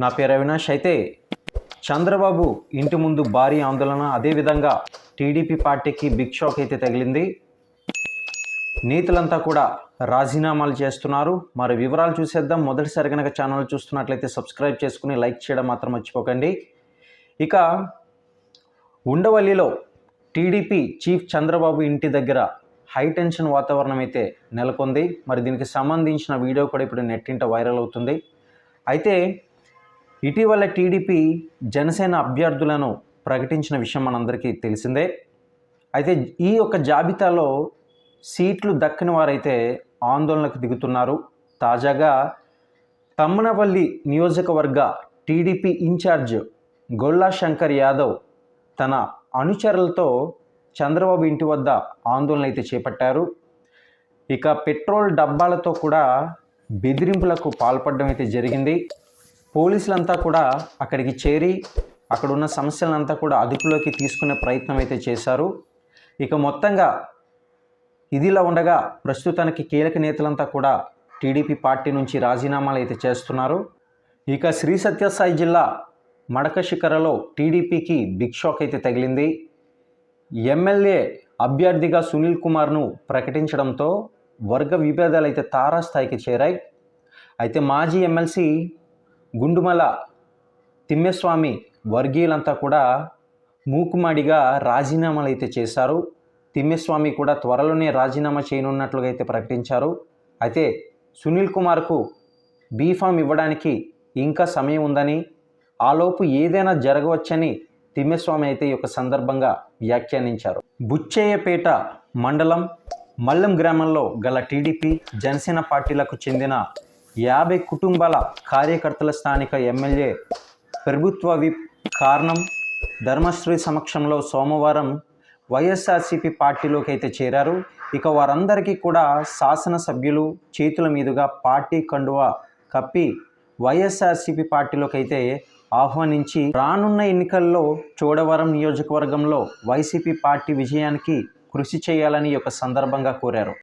నా పేరు అవినాష్. అయితే చంద్రబాబు ఇంటి ముందు భారీ ఆందోళన అదేవిధంగా టీడీపీ పార్టీకి బిగ్ షాక్ అయితే తగిలింది. నేతలంతా కూడా రాజీనామాలు చేస్తున్నారు. మరి వివరాలు చూసేద్దాం. మొదటిసారి కనుక ఛానల్ చూస్తున్నట్లయితే సబ్స్క్రైబ్ చేసుకుని లైక్ చేయడం మాత్రం మర్చిపోకండి. ఇక ఉండవల్లిలో టీడీపీ చీఫ్ చంద్రబాబు ఇంటి దగ్గర హై టెన్షన్ వాతావరణం అయితే నెలకొంది. మరి దీనికి సంబంధించిన వీడియో కూడా ఇప్పుడు నెట్టింట వైరల్ అవుతుంది. అయితే ఇటీవల టీడీపీ జనసేన అభ్యర్థులను ప్రకటించిన విషయం మనందరికీ తెలిసిందే. అయితే ఈ యొక్క జాబితాలో సీట్లు దక్కని వారైతే ఆందోళనకు దిగుతున్నారు. తాజాగా తమ్మనపల్లి నియోజకవర్గ TDP in charge Golla Shankar Yadav తన అనుచరులతో చంద్రబాబు ఇంటి వద్ద ఆందోళన అయితే చేపట్టారు. ఇక పెట్రోల్ డబ్బాలతో కూడా బెదిరింపులకు పాల్పడడం అయితే జరిగింది. పోలీసులంతా కూడా అక్కడికి చేరి అక్కడ ఉన్న సమస్యలంతా కూడా అదుపులోకి తీసుకునే ప్రయత్నం అయితే చేశారు. ఇక మొత్తంగా ఇదిలా ఉండగా ప్రస్తుతానికి కీలక నేతలంతా కూడా టీడీపీ పార్టీ నుంచి రాజీనామాలు అయితే చేస్తున్నారు. ఇక శ్రీ సత్యసాయి జిల్లా మడక శిఖరలో టీడీపీకి బిగ్ షాక్ అయితే తగిలింది. ఎమ్మెల్యే అభ్యర్థిగా సునీల్ కుమార్ను ప్రకటించడంతో వర్గ విభేదాలు అయితే తారాస్థాయికి చేరాయి. అయితే మాజీ ఎమ్మెల్సీ గుండుమల తిమ్మస్వామి వర్గీయులంతా కూడా మూకుమాడిగా రాజీనామాలు అయితే చేశారు. తిమ్మస్వామి కూడా త్వరలోనే రాజీనామా చేయనున్నట్లుగా అయితే ప్రకటించారు. అయితే సునీల్ కుమార్కు బీఫామ్ ఇవ్వడానికి ఇంకా సమయం ఉందని ఆలోపు ఏదైనా జరగవచ్చని తిమ్మస్వామి అయితే ఈ యొక్క సందర్భంగా వ్యాఖ్యానించారు. బుచ్చయ్యపేట మండలం మల్లెం గ్రామంలో గల టీడీపీ జనసేన పార్టీలకు చెందిన యాభై కుటుంబాల కార్యకర్తల స్థానిక ఎమ్మెల్యే ప్రభుత్వ విప్ కారణం ధర్మశ్రీ సమక్షంలో సోమవారం వైఎస్ఆర్సీపీ పార్టీలోకి అయితే చేరారు. ఇక వారందరికీ కూడా శాసనసభ్యులు చేతుల మీదుగా పార్టీ కండువా కప్పి వైఎస్ఆర్సీపీ పార్టీలోకి అయితే ఆహ్వానించి రానున్న ఎన్నికల్లో చోడవరం నియోజకవర్గంలో వైసీపీ పార్టీ విజయానికి కృషి చేయాలని ఒక సందర్భంగా కోరారు.